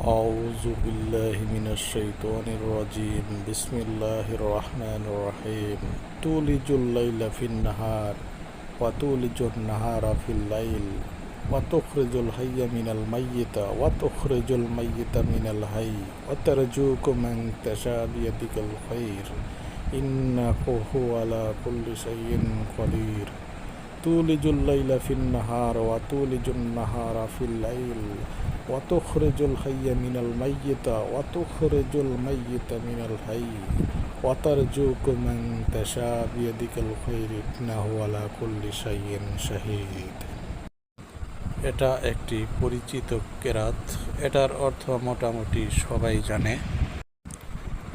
أعوذ بالله من الشيطان الرجيم بسم الله الرحمن الرحيم تولج الليل في النهار وتولج النهار في الليل وتخرج الحي من الميت وتخرج الميت من الحي وترجوك من تشاء بيدك الخير إنه هو على كل شيء قدير تولج الليل في النهار وتولج النهار في الليل অত খরেজল হাইয়া মিনাল মাইয়েতা অত খরেজল মাইয়েতা মিনাল হাই। অতার যোগ মান তেশা বিয়াদিকাল খৈরিক নাহওয়ালা কল্লি সাইয়েন শাহিদ। এটা একটি পরিচিত কেরাত। এটার অর্থ মোটামুটি সবাই জানে।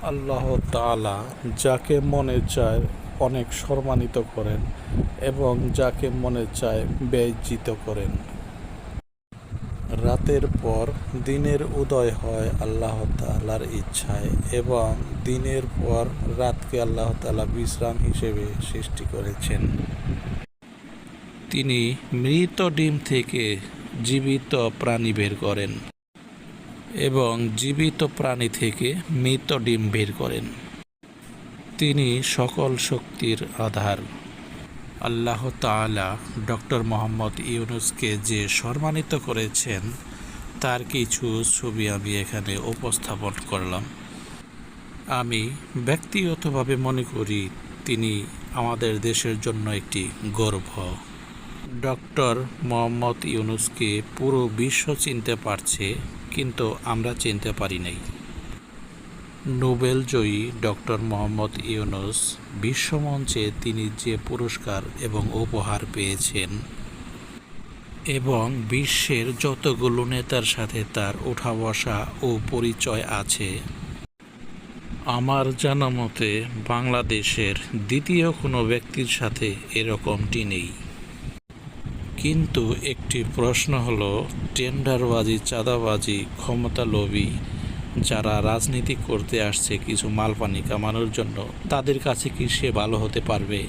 আল্লাহ তালা যাকে মনে চায় অনেক সম্মানিত করেন এবং যাকে মনে চায় ব্যয়জিত করেন। রাতের পর দিনের উদয় হয় আল্লাহ তাআলার ইচ্ছায় এবং দিনের পর রাতকে আল্লাহ তাআলা বিশ্রাম হিসেবে সৃষ্টি করেছেন। তিনি মৃত ডিম থেকে জীবিত প্রাণী বের করেন এবং জীবিত প্রাণী থেকে মৃত ডিম বের করেন। তিনি সকল শক্তির আধার। আল্লাহ তাআলা ডক্টর মোহাম্মদ ইউনুসকে যে সম্মানিত করেছেন, তার কিছু ছবি আমি এখানে উপস্থাপন করলাম। আমি ব্যক্তিগতভাবে মনে করি তিনি আমাদের দেশের জন্য একটি গর্ব। ডক্টর মোহাম্মদ ইউনুসকে পুরো বিশ্ব চিনতে পারছে, কিন্তু আমরা চিনতে পারি নাই। নোবেল জয়ী ডক্টর মোহাম্মদ ইউনুস বিশ্বমঞ্চে তিনি যে পুরস্কার এবং উপহার পেয়েছেন এবং বিশ্বের যতগুলো নেতার সাথে তার ওঠা বসা ও পরিচয় আছে, আমার জানা মতে বাংলাদেশের দ্বিতীয় কোনো ব্যক্তির সাথে এরকমটি নেই। কিন্তু একটি প্রশ্ন হলো, টেন্ডারবাজি, চাঁদাবাজি ক্ষমতা লোভী যারা রাজনীতি করতে আসছে কিছু মালপানি কামানোর জন্য, তাদের কাছে কি সে ভালো হতে পারবে?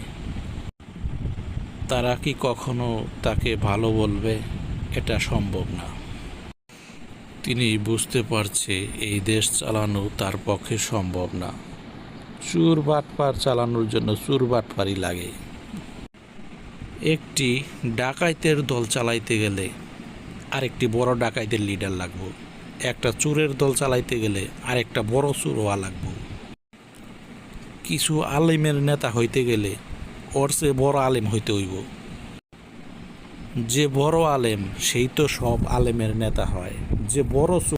তারা কি কখনো তাকে ভালো বলবে? এটা সম্ভব না। তিনি বুঝতে পারছে এই দেশ চালানো তার পক্ষে সম্ভব না। চুর বাটপার চালানোর জন্য চুর বাটপারই লাগে। একটি ডাকাইতের দল চালাইতে গেলে আরেকটি বড় ডাকাইতের লিডার লাগবো। একটা চোরের দল চালাইতে গেলে আর একটা বড় চোর হওয়া লাগবো। কিছু আলিমের নেতা হইতে গেলে ওর চেয়ে বড় আলেম হইতে হইব। যে বড় আলেম, সেই তো সব আলেমের নেতা হয়। যে বড়